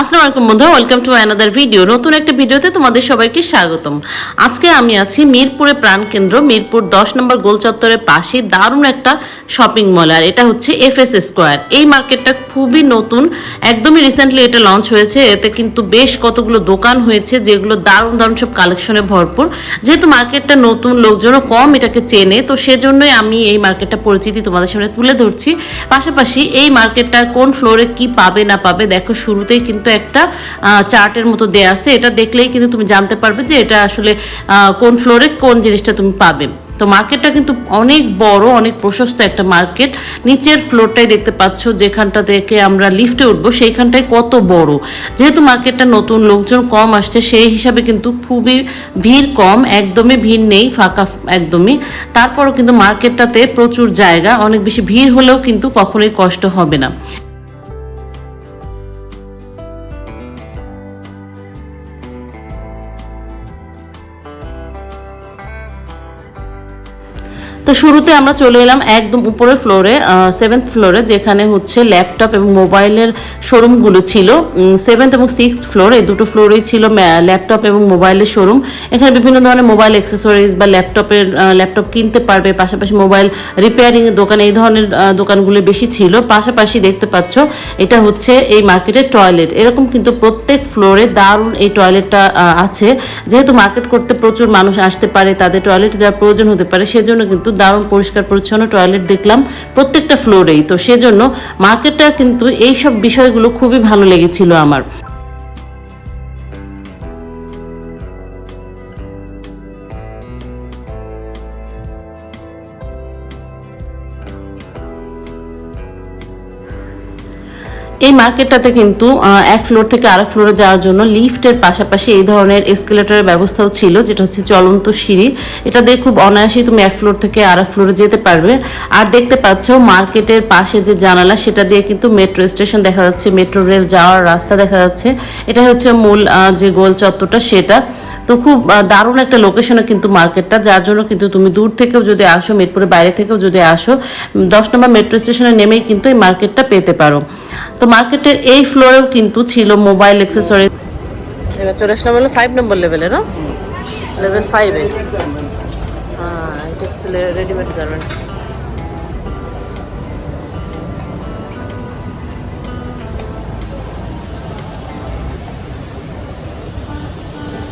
আসসালামু আলাইকুম বন্ধুরা ওয়েলকাম টু অ্যানাদার ভিডিও নতুন একটা ভিডিওতে তোমাদের সবাইকে স্বাগতম। আজকে আমি আছি মিরপুরে প্রাণকেন্দ্র মিরপুর দশ নম্বর গোল চত্বরের পাশে দারুণ একটা শপিং মল আর এটা হচ্ছে এফএস স্কোয়ার এই মার্কেটটা খুবই নতুন, একদমই রিসেন্টলি এটা লঞ্চ হয়েছে, এতে কিন্তু বেশ কতগুলো দোকান হয়েছে, যেগুলো দারুণ দারুণ সব কালেকশনে ভরপুর। যেহেতু মার্কেটটা নতুন, লোকজনও কম এটাকে চেনে, তো সেজন্যই আমি এই মার্কেটটা পরিচিতি তোমাদের সামনে তুলে ধরছি। পাশাপাশি এই মার্কেটটা কোন ফ্লোরে কি পাবে না পাবে, দেখো শুরুতেই কিন্তু একটা চার্টের মতো দেয়া আছে। এটা দেখলেই কিন্তু তুমি জানতে পারবে যে এটা আসলে কোন ফ্লোরে কোন জিনিসটা তুমি পাবে। তো মার্কেটটা কিন্তু অনেক বড়, অনেক প্রশস্ত একটা মার্কেট। নিচের ফ্লোরটাই দেখতে পাচ্ছ, যেখানটা থেকে আমরা লিফটে উঠবো, সেইখানটাই কত বড়। যেহেতু মার্কেটটা নতুন, লোকজন কম আসছে, সেই হিসাবে কিন্তু খুবই ভিড় কম, একদমই ভিড় নেই, ফাঁকা একদমই। তারপরও কিন্তু মার্কেটটাতে প্রচুর জায়গা, অনেক বেশি ভিড় হলেও কিন্তু কখনোই কষ্ট হবে না। তো শুরুতে আমরা চলে এলাম একদম উপরের ফ্লোরে সেভেন্থ ফ্লোরে যেখানে হচ্ছে ল্যাপটপ এবং মোবাইলের শোরুমগুলো ছিল। সেভেন্থ এবং সিক্সথ ফ্লোর এই দুটো ফ্লোরেই ছিল ল্যাপটপ এবং মোবাইলের শোরুম এখানে বিভিন্ন ধরনের মোবাইল অ্যাক্সেসরিজ বা ল্যাপটপের ল্যাপটপ কিনতে পারবে। পাশাপাশি মোবাইল রিপেয়ারিং এর দোকান, এই ধরনের দোকানগুলো বেশি ছিল। পাশাপাশি দেখতে পাচ্ছ, এটা হচ্ছে এই মার্কেটের টয়লেট এরকম কিন্তু প্রত্যেক ফ্লোরে দারুণ এই টয়লেটটা আছে। যেহেতু মার্কেট করতে প্রচুর মানুষ আসতে পারে, তাদের টয়লেট যাওয়ার প্রয়োজন হতে পারে, সেজন্য কিন্তু দারুণ, পরিষ্কার, পরিচ্ছন্ন টয়লেট দেখলাম প্রত্যেকটা ফ্লোরেই তো সেজন্য মার্কেটটা কিন্তু এইসব বিষয়গুলো খুবই ভালো লেগেছিল আমার। এই মার্কেটটাতে কিন্তু এক ফ্লোর থেকে আরেক ফ্লোরে যাওয়ার জন্য লিফটের পাশাপাশি এই ধরনের এসকেলেটরের ব্যবস্থাও ছিল, যেটা হচ্ছে চলন্ত সিঁড়ি। এটা দিয়ে খুব অনায়াসেই তুমি এক ফ্লোর থেকে আরেক ফ্লোরে যেতে পারবে। আর দেখতে পাচ্ছ, মার্কেটের পাশে যে জানালা, সেটা দিয়ে কিন্তু মেট্রো স্টেশন দেখা যাচ্ছে মেট্রো রেল যাওয়ার রাস্তা দেখা যাচ্ছে। এটা হচ্ছে মূল যে গোল চত্বরটা, সেটা। তো খুব দারুণ একটা লোকেশনে কিন্তু মার্কেটটা, যার জন্য কিন্তু তুমি দূর থেকেও যদি আসো, মিরপুরের বাইরে থেকেও যদি আসো দশ নম্বর মেট্রো স্টেশনে নেমেই কিন্তু এই মার্কেটটা পেতে পারো। মার্কেটের এই ফ্লোরেও কিন্তু ছিল মোবাইল অ্যাক্সেসরি এবার চলে আসলাম হলো ফাইভ নম্বর লেভেলে না লেভেল ফাইভে রেডিমেড গার্মেন্টস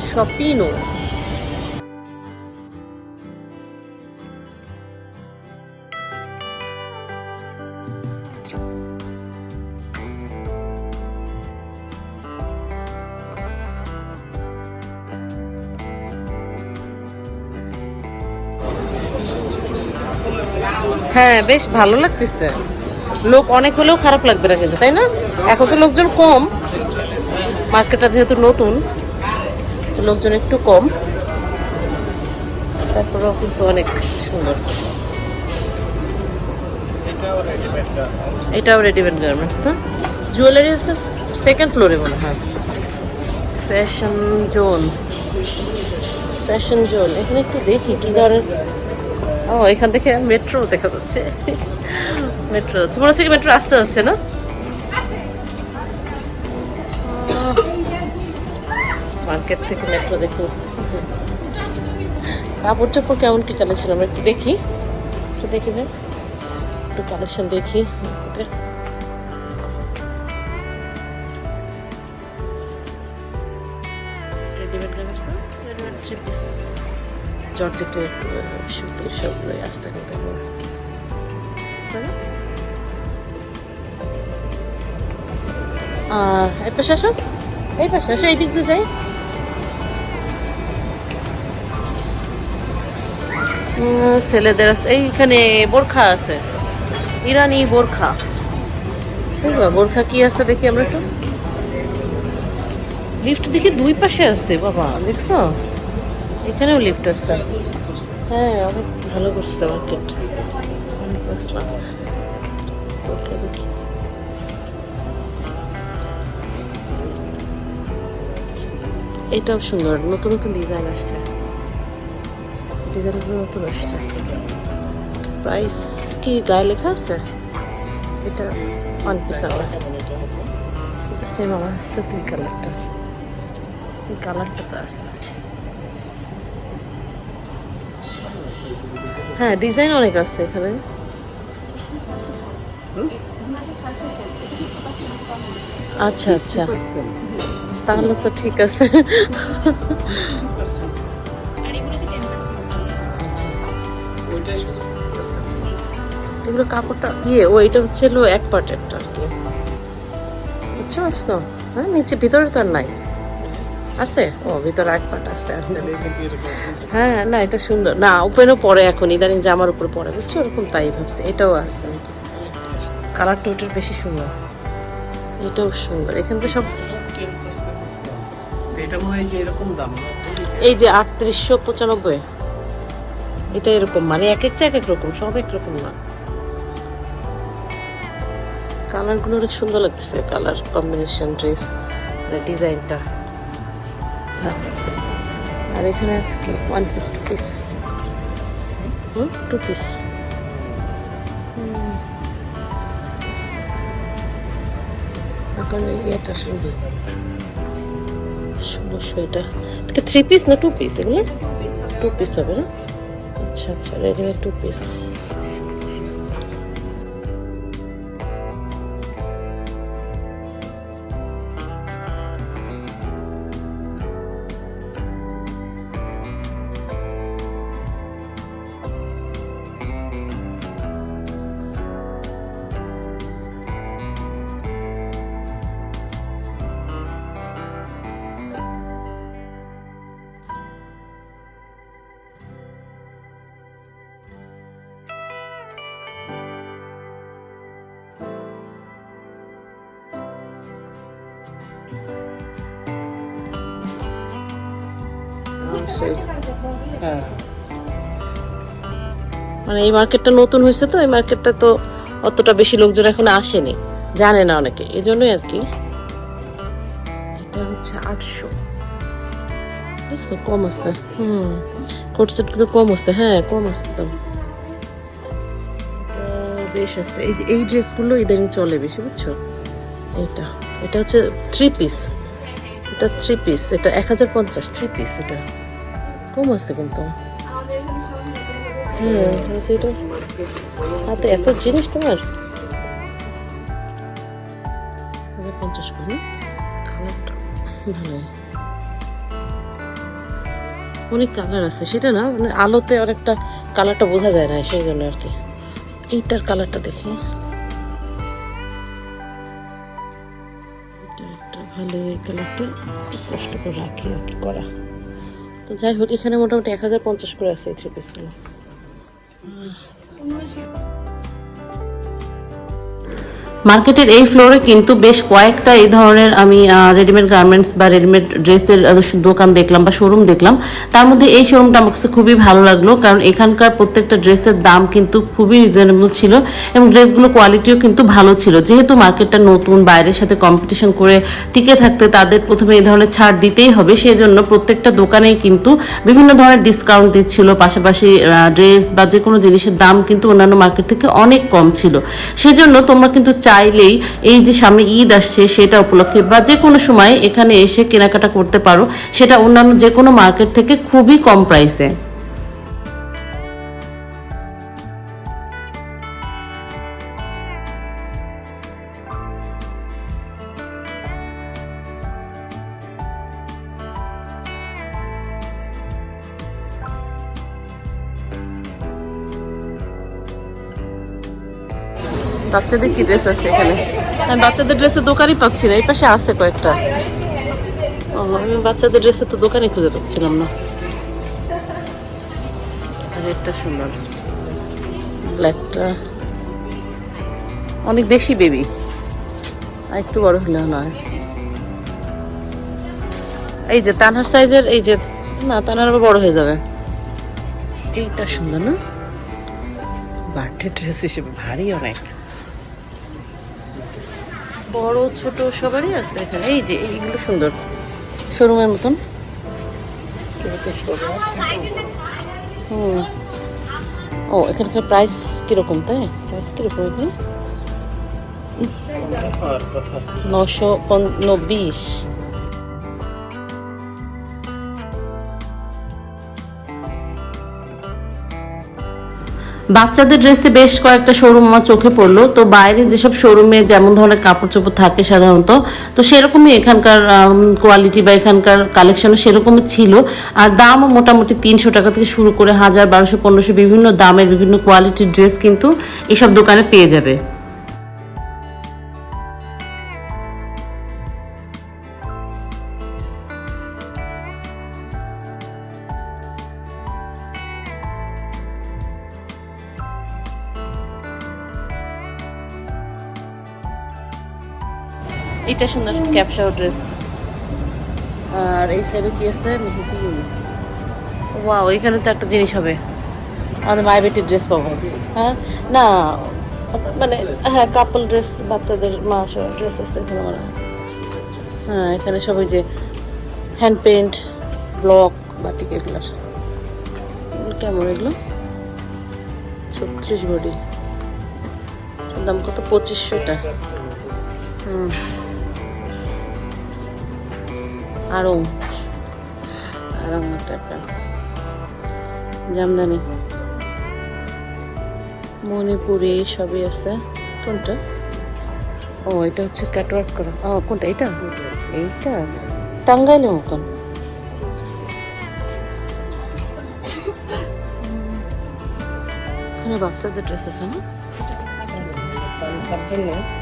শপিনো হ্যাঁ বেশ ভালো লাগতেছে। লোক অনেক হলেও খারাপ লাগবে না কিন্তু তাই না? এখন তো লোকজন কম। মার্কেটটা যেহেতু নতুন লোকজন একটু কম। তারপরেও কিন্তু অনেক সুন্দর। এটাও রেডিমেড গার্মেন্টস না জুয়েলারি হচ্ছে সেকেন্ড ফ্লোরে মনে হয়। ফ্যাশন জোন ফ্যাশন জোন এখানে একটু দেখি কি ধরনের ও, এখান থেকে মেট্রো দেখা যাচ্ছে। মেট্রো যাচ্ছে। মনে হচ্ছে কি মেট্রো আসতে যাচ্ছে না? মার্কেট থেকে মেট্রো দেখুন কাপড় চাপড় কেমন কি কালেকশন আমরা একটু দেখি। একটু দেখি একটু কালেকশন দেখি। জর্জেটের করতে হবে এই পাশে আসো, এই পাশে আসো, এই দিক দিয়ে যাই। ছেলেদের আছে এইখানে বোরখা আছে। ইরানি বোরখা। বোরখা কি আছে দেখি আমরা একটু। লিফট দেখি দুই পাশে আছে, বাবা, দেখছ? এখানেও লিফট আছে। হ্যাঁ অনেক ভালো করছে মার্কেট অনেক আসলাম এটাও সুন্দর, নতুন নতুন ডিজাইন আসছে। ডিজাইনগুলো নতুন আসছে প্রাইস কি গায়ে লেখা আছে? এটা ওয়ান পিস আমরা সেম আমার কাছে তো এই কালারটা এই কালারটা তো আছে। হ্যাঁ ডিজাইন অনেক আছে এখানে। আচ্ছা আচ্ছা। তাহলে তো ঠিক আছে। এগুলো কাপড়টা ইয়ে ও, এটা হচ্ছে এক পার্ট একটা আর কি। বুঝছ হ্যাঁ নিচে, ভিতরে তো আর নাই। আছে? ও ভিতরে এক পার্ট আছে হ্যাঁ না এটা সুন্দর। না ওপেনও পরে এখন ইদানিং জামার উপর পরে বুঝছ? ওরকম তাই ভাবছি এটাও আছে। কালারটা ওটার বেশি সুন্দর। এটাও সুন্দর। এখান থেকে সব এই যে আটত্রিশশো পঁচানব্বই। এটা এরকম মানে এক একটা এক এক রকম সব এক রকম না। কালারগুলো অনেক সুন্দর লাগছে কালার কম্বিনেশন ড্রেস ডিজাইনটা হ্যাঁ। আর এখানে আছে কি? One piece two piece hmm? Two piece ওখানে ইয়েটা সুন্দর ষোলোশো এটা। এটা থ্রি পিস না টু পিস এগুলো? টু পিস হবে। না? আচ্ছা আচ্ছা রেডিমেড টু পিস হ্যাঁ। মানে এই মার্কেটটা নতুন হয়েছে তো, এই মার্কেটটা তো অতটা বেশি লোকজন এখন আসেনি। জানে না অনেকে এই জন্যই আর কি। এটা হচ্ছে আটশো। দেখছ, কম আছে। হুম। কোট সেটগুলো কম আছে হ্যাঁ কম আছে তো। বেশ আছে। এই যে, এই ড্রেসগুলো ইদানিং চলে বেশি, বুঝছ? এইটা এটা হচ্ছে থ্রি পিস এটা থ্রি পিস এটা এক হাজার পঞ্চাশ থ্রি পিস এটা। কম আছে কিন্তু। এটা। হাতে এত জিনিস তোমার? পঞ্চাশ করে কালারটা ভালো। অনেক কালার আছে সেটা না মানে আলোতে অনেকটা কালারটা বোঝা যায় না সেই জন্য আর কি। এইটার কালারটা দেখি। ভালো এই কালারটা খুব কষ্ট করে রাখি আর কি করা। তো যাই হোক এখানে মোটামুটি এক হাজার পঞ্চাশ করে আছে এই থ্রি পিসগুলো মার্কেটের এই ফ্লোরে কিন্তু বেশ কয়েকটা এই ধরনের আমি রেডিমেড গার্মেন্টস বা রেডিমেড ড্রেসের দোকান দেখলাম বা শোরুম দেখলাম। তার মধ্যে এই শোরুমটা আমার কাছে খুবই ভালো লাগল, কারণ এখানকার প্রত্যেকটা ড্রেসের দাম কিন্তু খুবই রিজনেবল ছিল এবং ড্রেসগুলো কোয়ালিটিও কিন্তু ভালো ছিল। যেহেতু মার্কেটটা নতুন, বাইরের সাথে কম্পিটিশন করে টিকে থাকতে তাদের প্রথমে এই ধরনের ছাড় দিতেই হবে সেই জন্য প্রত্যেকটা দোকানেই কিন্তু বিভিন্ন ধরনের ডিসকাউন্ট দিচ্ছিল। পাশাপাশি ড্রেস বা যে কোনো জিনিসের দাম কিন্তু অন্যান্য মার্কেট থেকে অনেক কম ছিল। সেজন্য তোমরা কিন্তু চাইলেই এই যে সামনে ঈদ আসছে সেটা উপলক্ষে বা যে কোনো সময় এখানে এসে কেনাকাটা করতে পারো, সেটা অন্যান্য যে কোনো মার্কেট থেকে খুবই কম প্রাইসে বাচ্চাদের কি ড্রেস আছে এখানে? আমি বাচ্চাদের ড্রেসের দোকানই পাচ্ছি না এই পাশে আছে কয়েকটা। ও, আমি বাচ্চাদের ড্রেসের তো দোকানই খুঁজে পাচ্ছিলাম না। রেডটা সুন্দর। ব্ল্যাকটা অনেক বেশি বেবি আর একটু বড় হলে নয়। এই যে তানহার সাইজের এই যে না তানহার আবার বড় হয়ে যাবে। এইটা সুন্দর না? বার্থডে ড্রেস হিসেবে ভারী অনেক। বড় ছোট সবারই আছে এখানে। এই যে এইগুলো সুন্দর। শোরুমের মতন? হুম। ও এখানকার প্রাইস কীরকম তাই? প্রাইস কীরকম এখানে? নশো কথা। নশো বিশ বাচ্চাদের ড্রেসে বেশ কয়েকটা শোরুম আমার চোখে পড়ল। তো বাইরে যেসব শোরুমে যেমন ধরনের কাপড় চোপড় থাকে সাধারণত, তো সেরকমই এখানকার কোয়ালিটি বা এখানকার কালেকশনও সেরকমই ছিল। আর দামও মোটামুটি তিনশো টাকা থেকে শুরু করে হাজার, বারোশো, পনেরোশো বিভিন্ন দামের বিভিন্ন কোয়ালিটির ড্রেস কিন্তু এসব দোকানে পেয়ে যাবে। এটা সুন্দর ক্যাপসা ড্রেস আর এই সাইডে কি আছে? মেহেজি ওয়াও এখানে তো একটা জিনিস হবে। আমাদের মায়ের বেটির ড্রেস পাবো। হ্যাঁ? না মানে হ্যাঁ কাপল ড্রেস বাচ্চাদের মা ড্রেস আছে এখানে হ্যাঁ এখানে সব ওই যে হ্যান্ড পেন্ট ব্লক বাটিক এগুলো কেমন এগুলো? ছত্রিশ বডি দাম কত? পঁচিশশোটা। হুম। আরও আরও টাকা জামদানি। মণিপুরি সবই আছে। কোনটা? ও এটা হচ্ছে ক্যাটওয়ার্ক করা। ও কোনটা? এটা এইটা? টাঙ্গাইলের মতন। এখানে বাচ্চাদের ড্রেস আছে না?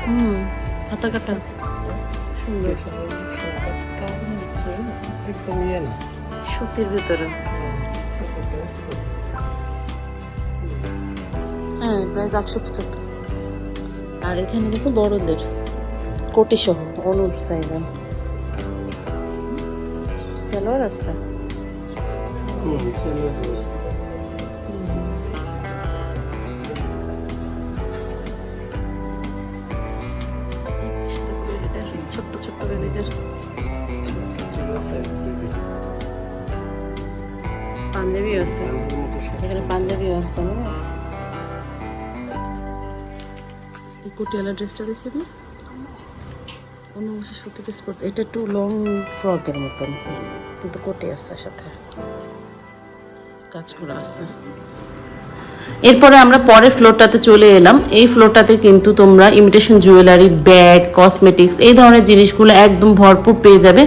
হুম হাতা কাটা সুন্দর একদম ইয়ে না। সুতির ভিতরে। হ্যাঁ প্রাইস আটশো পঁচাত্তর। আর এখানে দেখো বড়দের কোটি সহ অনুর সাইজের সালোয়ার আছে। হুম, ছেলে আছে। এখানে পাঞ্জাবিও আছে, না? এই কোটিয়ালা ড্রেসটা দেখি আপনি অন্য অবশ্য সত্যি ড্রেস এটা একটু লং ফ্রকের মতন। কিন্তু কোটি আছে সাথে। কাজ করা আছে। এরপরে আমরা পরের ফ্লোরটাতে চলে এলাম। এই ফ্লোরটাতে কিন্তু তোমরা ইমিটেশন জুয়েলারি ব্যাগ কসমেটিক্স এই ধরনের জিনিসগুলো একদম ভরপুর পেয়ে যাবে।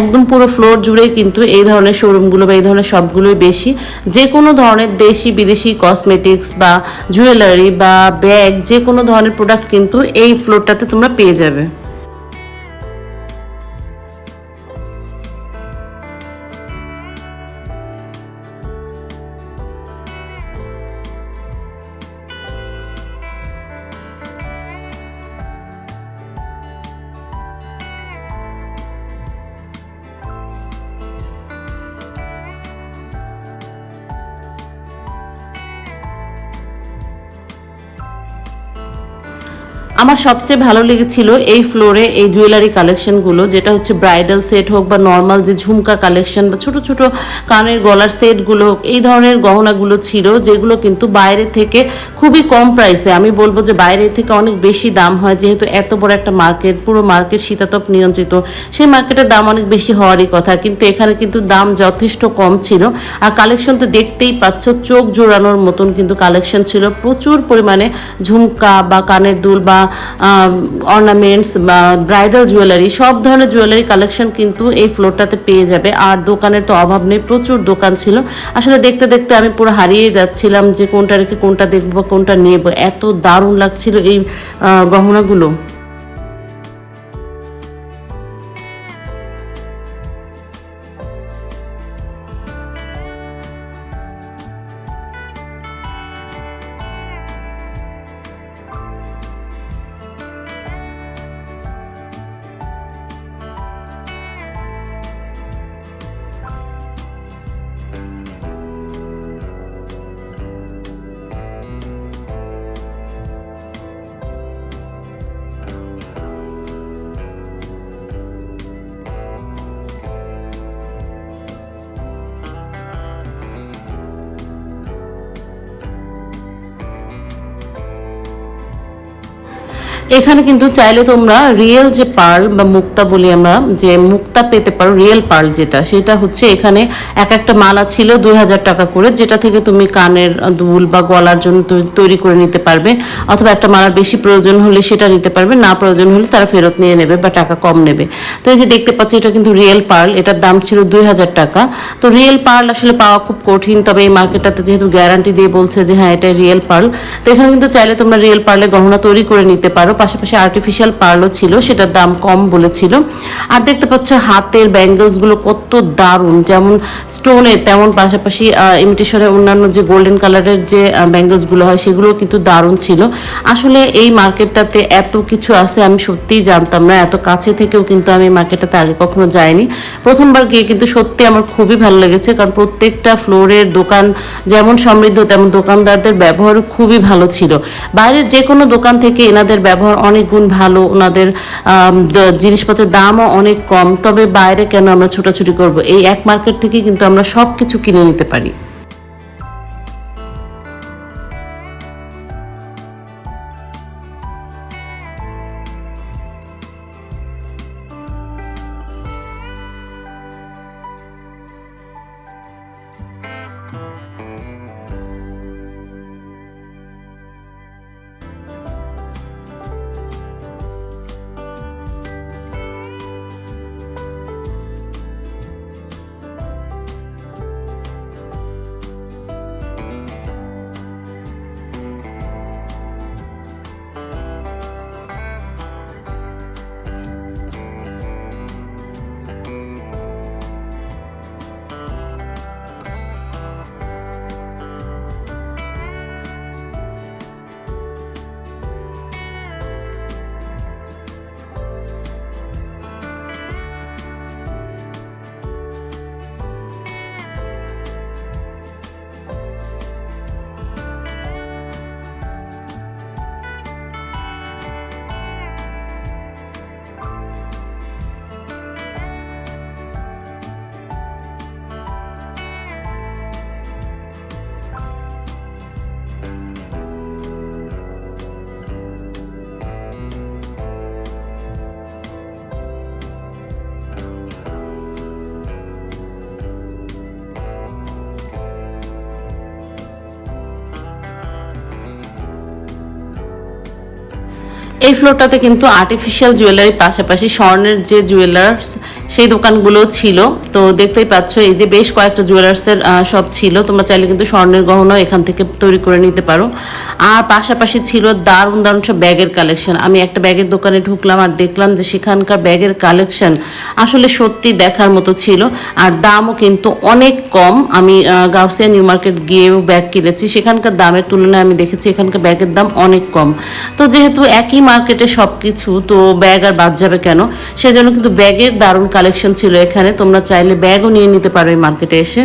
একদম পুরো ফ্লোর জুড়েই কিন্তু এই ধরনের শোরুমগুলো বা এই ধরনের সবগুলোই বেশি। যে কোনো ধরনের দেশি, বিদেশি কসমেটিক্স বা জুয়েলারি বা ব্যাগ যে কোনো ধরনের প্রোডাক্ট কিন্তু এই ফ্লোরটাতে তোমরা পেয়ে যাবে। আমার সবচেয়ে ভালো লেগেছিল এই ফ্লোরে এই জুয়েলারি কালেকশনগুলো, যেটা হচ্ছে ব্রাইডাল সেট হোক বা নর্মাল যে ঝুমকা কালেকশন বা ছোট ছোট কানের গলার সেটগুলো হোক, এই ধরনের গহনাগুলো ছিল, যেগুলো কিন্তু বাইরে থেকে খুবই কম প্রাইসে আমি বলব যে বাইরে থেকে অনেক বেশি দাম হয়, যেহেতু এত বড় একটা মার্কেট পুরো মার্কেট শীতাতপ নিয়ন্ত্রিত, সেই মার্কেটের দাম অনেক বেশি হওয়ারই কথা, কিন্তু এখানে কিন্তু দাম যথেষ্ট কম ছিল, আর কালেকশন তো দেখতেই পাচ্ছ, চোখ জোড়ানোর মতন কিন্তু কালেকশন ছিল, প্রচুর পরিমাণে ঝুমকা বা কানের দুল বা অর্নামেন্টস বা ব্রাইডাল জুয়েলারি সব ধরনের জুয়েলারি কালেকশন কিন্তু এই ফ্লোরটাতে পেয়ে যাবে। আর দোকানের তো অভাব নেই, প্রচুর দোকান ছিল। আসলে দেখতে দেখতে আমি পুরো হারিয়ে যাচ্ছিলাম যে কোনটা রেখে কোনটা দেখব, কোনটা নেব। এত দারুণ লাগছিল এই গহনাগুলো। এখানে কিন্তু চাইলে তোমরা রিয়েল যে পার্ল বা মুক্তা বলি আমরা, যে মুক্তা পেতে পারো রিয়েল পার্ল যেটা, সেটা হচ্ছে এখানে এক একটা মালা ছিল দুই হাজার টাকা করে, যেটা থেকে তুমি কানের দুল বা গলার জন্য তৈরি করে নিতে পারবে। অথবা একটা মালার বেশি প্রয়োজন হলে সেটা নিতে পারবে, না প্রয়োজন হলে তারা ফেরত নিয়ে নেবে বা টাকা কম নেবে। তো এই যে দেখতে পাচ্ছি, এটা কিন্তু রিয়েল পার্ল এটার দাম ছিল দুই হাজার টাকা। তো রিয়েল পার্ল আসলে পাওয়া খুব কঠিন, তবে এই মার্কেটটাতে যেহেতু গ্যারান্টি দিয়ে বলছে যে হ্যাঁ এটা রিয়েল পার্ল তো এখানে কিন্তু চাইলে তোমরা রিয়েল পার্লে গহনা তৈরি করে নিতে পারো পাশাপাশি আর্টিফিশিয়াল পার্লও ছিল, সেটার দাম কম বলেছিল। আর দেখতে পাচ্ছ হাতের ব্যাঙ্গেলসগুলো কত দারুণ, যেমন স্টোনের তেমন পাশাপাশি ইমিটেশনের অন্যান্য যে গোল্ডেন কালারের যে ব্যাঙ্গেলসগুলো হয় সেগুলো কিন্তু দারুণ ছিল। আসলে এই মার্কেটটাতে এত কিছু আছে, আমি সত্যিই জানতাম না, এত কাছে থেকেও কিন্তু আমি মার্কেটটাতে আগে কখনো যাইনি। প্রথমবার গিয়ে কিন্তু সত্যি আমার খুবই ভালো লেগেছে, কারণ প্রত্যেকটা ফ্লোরের দোকান যেমন সমৃদ্ধ, তেমন দোকানদারদের ব্যবহারও খুবই ভালো ছিল। বাইরের যে কোনো দোকান থেকে এনাদের ব্যবহার অনেক গুণ ভালো, ওনাদের জিনিসপত্রের দামও অনেক কম, তবে বাইরে কেন আমরা ছোটাছুটি করব? এই এক মার্কেট থেকে কিন্তু আমরা সব কিছু কিনে নিতে পারি। এই ফ্লোরটাতে কিন্তু আর্টিফিশিয়াল জুয়েলারি পাশাপাশি স্বর্ণের যে জুয়েলার্স সেই দোকানগুলো ছিল। তো দেখতেই পাচ্ছ, এই যে বেশ কয়েকটা জুয়েলার্সের সব ছিল। তোমরা চাইলে কিন্তু স্বর্ণের গহনাও এখান থেকে তৈরি করে নিতে পারো। আর পাশাপাশি ছিল দারুণ দারুণ সব ব্যাগের কালেকশন আমি একটা ব্যাগের দোকানে ঢুকলাম আর দেখলাম যে সেখানকার ব্যাগের কালেকশন আসলে সত্যি দেখার মতো ছিল। আর দামও কিন্তু অনেক কম। আমি গাউসিয়া নিউ মার্কেট গিয়েও ব্যাগ কিনেছি। সেখানকার দামের তুলনায় আমি দেখেছি এখানকার ব্যাগের দাম অনেক কম। তো যেহেতু একই মার্কেটে সব কিছু তো ব্যাগ আর বাদ যাবে কেন? সেজন্য কিন্তু ব্যাগের দারুণ কালেকশন ছিল এখানে তোমরা চাইলে ব্যাগও নিয়ে নিতে পারো এই মার্কেটে এসে।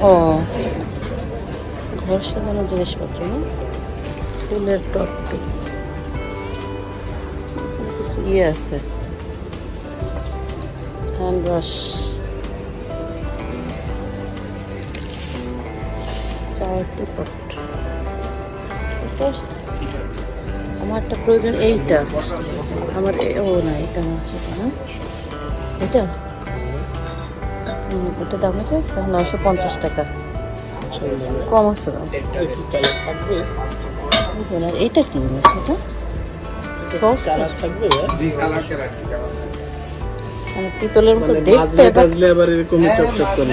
ও। ঘর সাজানোর জিনিসপত্র না? ফুলের টপ কিছু ইয়ে আছে। Hand wash. চায়ের টিপট। বুঝতে পারছ? আমার একটা প্রয়োজন, এইটা। আমার ও না, এটা না, সেটা না। এটা? এটা দাম কত আছে? নশো পঞ্চাশ টাকা। কম আছে দাম। এইটা এটা কি জিনিস এটা? সস? মানে পিতলের মতো দেখতে বাজলে আবার এরকমই চকচক করে।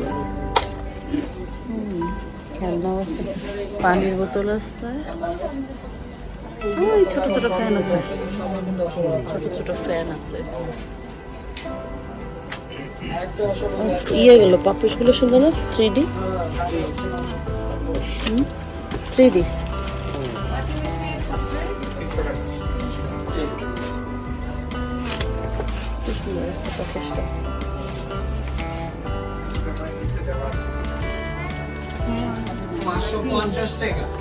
খেলনাও আছে। পানির বোতল আছে। ওই ছোট ছোট ফ্যান আছে। ছোট ছোট ফ্যান আছে। ইয়ে গেল পাপুসগুলো সুন্দর না? থ্রি ডি থ্রি ডি পাপুসটা পাঁচশো পঞ্চাশ টাকা।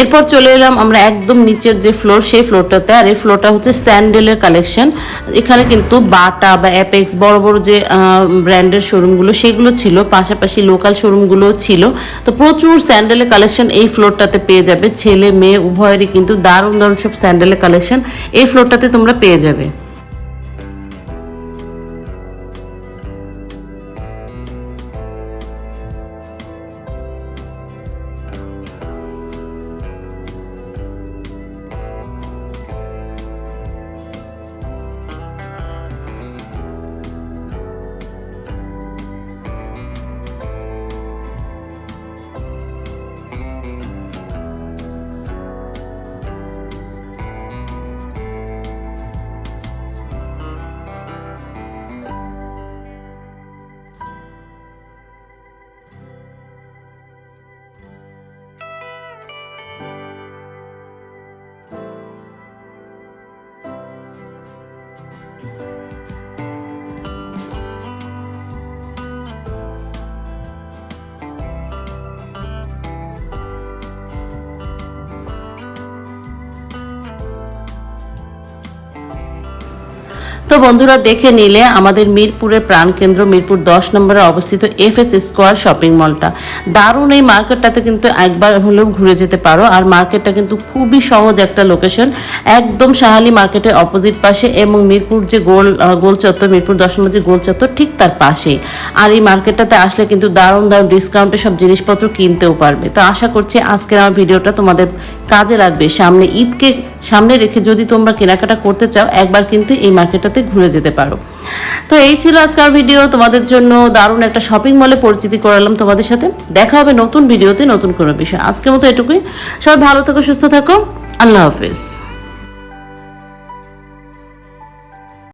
এরপর চলে এলাম আমরা একদম নিচের যে ফ্লোর সেই ফ্লোরটাতে আর এই ফ্লোরটা হচ্ছে স্যান্ডেলের কালেকশন এখানে কিন্তু বাটা বা অ্যাপেক্স বড় বড় যে ব্র্যান্ডের শোরুমগুলো সেগুলো ছিল। পাশাপাশি লোকাল শোরুমগুলোও ছিল। তো প্রচুর স্যান্ডেলের কালেকশন এই ফ্লোরটাতে পেয়ে যাবে। ছেলে, মেয়ে, উভয়েরই কিন্তু দারুণ দারুণ সব স্যান্ডেলের কালেকশন এই ফ্লোরটাতে তোমরা পেয়ে যাবে। তো বন্ধুরা দেখে নিলে আমাদের মিরপুরের প্রাণকেন্দ্র, মিরপুর দশ নম্বরে অবস্থিত এফ এস স্কোয়ার শপিং মলটা। দারুণ এই মার্কেটটাতে কিন্তু একবার হলেও ঘুরে যেতে পারো। আর মার্কেটটা কিন্তু খুবই সহজ একটা লোকেশন একদম সাহালি মার্কেটের অপোজিট পাশে এবং মিরপুর যে গোল গোল চত্বর, মিরপুর দশ নম্বর যে গোল চত্বর, ঠিক তার পাশেই। আর এই মার্কেটটাতে আসলে কিন্তু দারুণ দারুণ ডিসকাউন্টে সব জিনিসপত্র কিনতেও পারবে। তো আশা করছি আজকের আমার ভিডিওটা তোমাদের কাজে লাগবে। সামনে ঈদকে সামনে রেখে যদি তোমরা কেনাকাটা করতে চাও, একবার কিন্তু এই মার্কেটটাতে ঘুরে যেতে পারো। তো এই ছিল আজকের ভিডিও তোমাদের জন্য দারুণ একটা শপিং মলে পরিচিতি করালাম তোমাদের সাথে। দেখা হবে নতুন ভিডিওতে নতুন কোনো বিষয়। আজকের মতো এটুকুই। সবাই ভালো থেকো, সুস্থ থাকো। আল্লাহ হাফিজ।